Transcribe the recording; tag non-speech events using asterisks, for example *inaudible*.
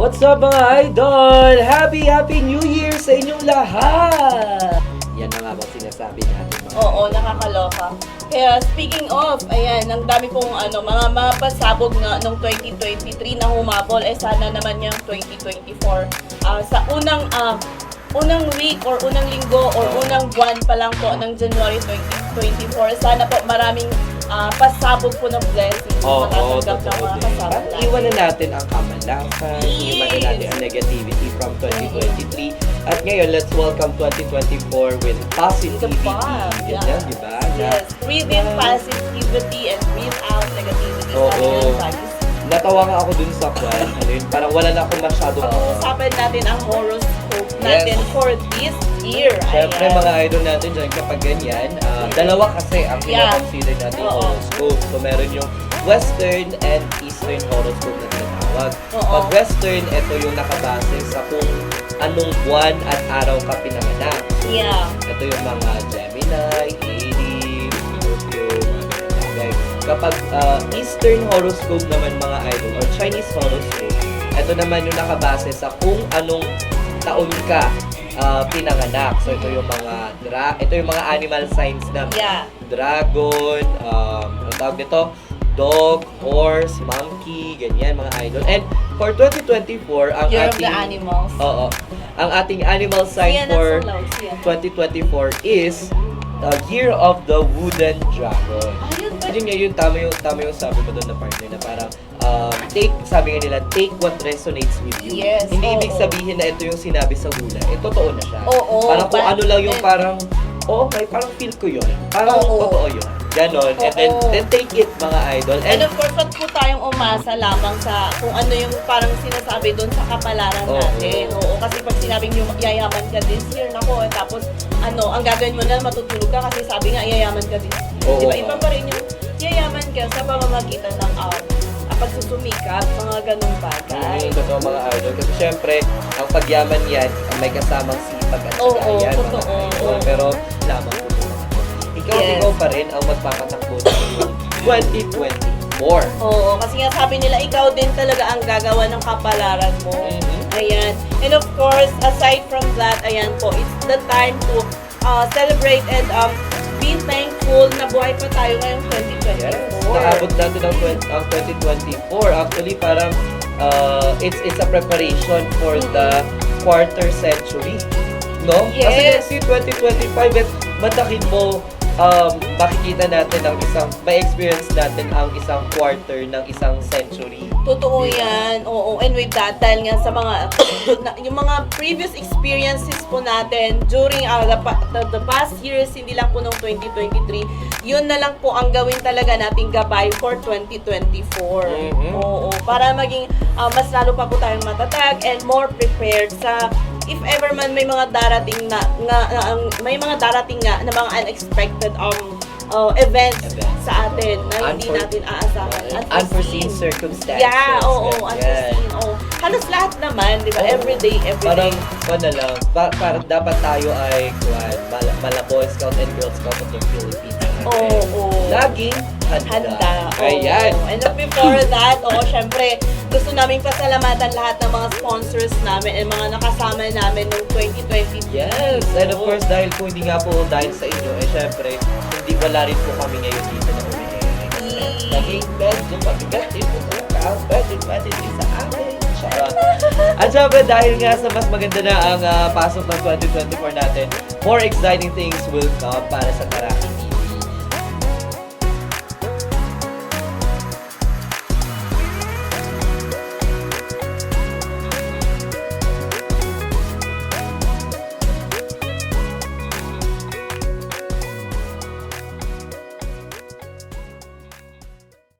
What's up mga idol? Happy, happy New Year sa inyong lahat! Yan na nga ba sinasabi natin mga Oo, nakakaloka. Kaya speaking of, ayan, ang dami pong ano, mga mga pasabog na nung 2023 na humabol, eh sana naman yung 2024. Ah, sa unang ah, unang week or unang linggo or unang buwan pa lang po ng January 2024, sana po maraming ah, pasabog po ng blessings Oo, matatanggap ng totoo mga din. At natin. iwan na natin ang kamalasan, iwan na natin ang negativity from 2023. At ngayon, let's welcome 2024 with positivity. The vibe, Ganyan, yeah. di ba? Na, Yes, breathe in positivity and breathe out negativity. Oo. Sabi nga sa akin. Natawa nga ako dun sa kwan. Ano yun, parang wala na akong masyadong... Pag-uusapan natin ang horoscope natin Yes. for this year. Siyempre, Ayan. mga idol natin dyan, kapag ganyan, ah, dalawa kasi ang Yeah. kinoconsider natin Oo. horoscope. So, meron yung Western and Eastern horoscope na tinatawag. Pag Western, ito yung nakabase sa kung anong buwan at araw ka pinanganak. Yeah. Ito yung mga Gemini, Kapag ah, Eastern horoscope naman mga idol, or Chinese horoscope, ito naman yung nakabase sa kung anong taon ka ah, pinanganak. So ito yung mga dra ito yung mga animal signs na Yeah. dragon, um, ano tawag nito? Dog, horse, monkey, ganyan mga idol. And for 2024, ang Year of ating the animals. Oo. Ang ating animal sign na for siya. 2024 is the year of the wooden dragon. Ba? Yun nga yun, tama yung, tama yung sabi mo doon na partner na parang um, take, sabi nga nila, take what resonates with you. Yes, Hindi oo. ibig sabihin na ito yung sinabi sa hula. Eh, totoo na siya. Oo, parang kung but- ano lang yung parang, oo, may parang feel ko yun. Parang Oo. totoo yun. Ganon. And then, Oo. then take it, mga idol. And And, of course, wag po tayong umasa lamang sa kung ano yung parang sinasabi doon sa kapalaran Oo. natin. Oo, kasi pag sinabing yung yayaman ka this year, nako, eh, tapos ano, ang gagawin mo na matutulog ka kasi sabi nga yayaman ka this year. Oo. Di ba? Iba pa rin yung yayaman ka sa pamamagitan ng um, pagsusumikap, mga ganung bagay. Mm, totoo mga idol. Kasi syempre, ang pagyaman yan, ang may kasamang sipag at Oo, kagayan, mga totoo. idol. Pero lamang po. Ikaw, Yes. ikaw pa rin ang magpapatakbo ng 2024. Oo, kasi nga sabi nila, ikaw din talaga ang gagawa ng kapalaran mo. Mhm. Ayan. And of course, aside from that, ayan po, it's the time to uh, celebrate and um, be thankful na buhay pa tayo ngayong 2024. Yes. Naabot natin ang, 20, ang 2024. Actually, parang uh, it's it's a preparation for the quarter century. No? Yes. Kasi kasi 2025, at matakin mo, um, makikita natin ang isang, may experience natin ang isang quarter ng isang century. Totoo yan. Oo. And with that, dahil nga sa mga, *coughs* na- yung mga previous experiences po natin during uh, the, the, the past years, hindi lang po nung 2023, yun na lang po ang gawin talaga nating gabay for 2024. Mhm. Oo. Para maging uh, mas lalo pa po tayong matatag and more prepared sa if ever man may mga darating na, nga, na- may mga darating nga na mga unexpected um uh, events, Events. sa atin na hindi Unfor- natin aasahan. Unforeseen circumstances. Yeah, oo, Ganyan. unforeseen. Oo. Halos lahat naman, di ba? Oo. Everyday, everyday. Parang, ano lang, pa, parang dapat tayo ay, kuwan, mala, mala Boy Scout and Girl Scout of the Philippines. Oo, oo. Laging handa. Ayan. And then before that, oo, syempre, gusto namin pasalamatan lahat ng mga sponsors namin and mga nakasama namin noong 2020. Yes, and of course, dahil po hindi nga po dahil sa inyo, eh syempre, hindi wala rin po kami ngayon dito na. Naging medyo mabigat din po po ka, pwede pwede din sa amin. Charot. At syempre, dahil nga sa mas maganda na ang ah, pasok ng 2024 natin, more exciting things will come para sa Karaki